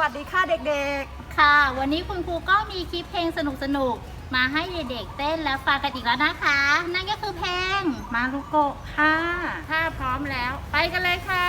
วัสดีค่ะเด็กๆ ค่ะ วันนี้คุณครูก็มีคลิปเพลงสนุกสนุกมาให้เด็กๆเต้นและฟังกันอีกแล้วนะคะ นั่นก็คือเพลงมารุโกะค่ะ ถ้าพร้อมแล้ว ไปกันเลยค่ะ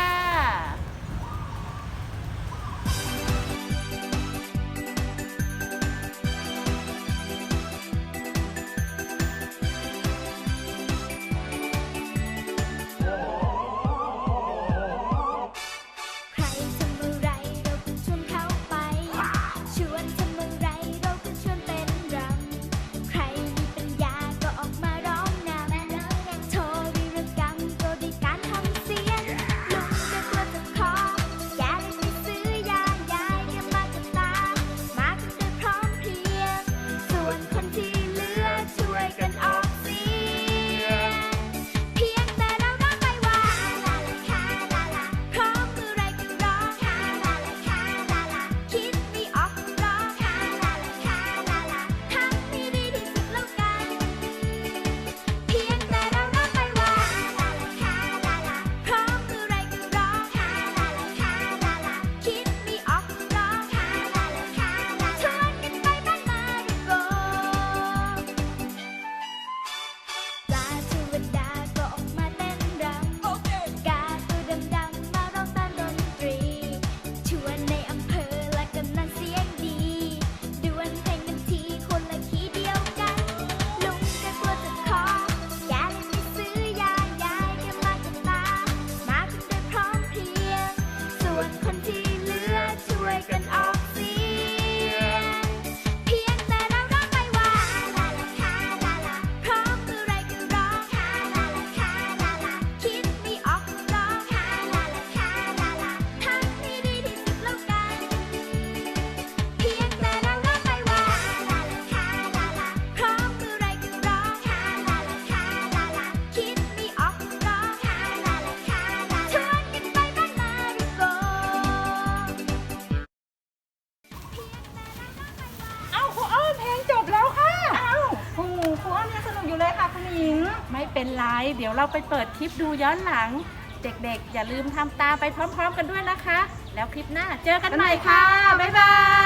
ไม่เป็นไร เดี๋ยวเราไปเปิดคลิปดูย้อนหลัง เด็กๆ อย่าลืมทำตามไปพร้อมๆ กันด้วยนะคะ แล้วคลิปหน้าเจอกันใหม่ค่ะ บ๊ายบาย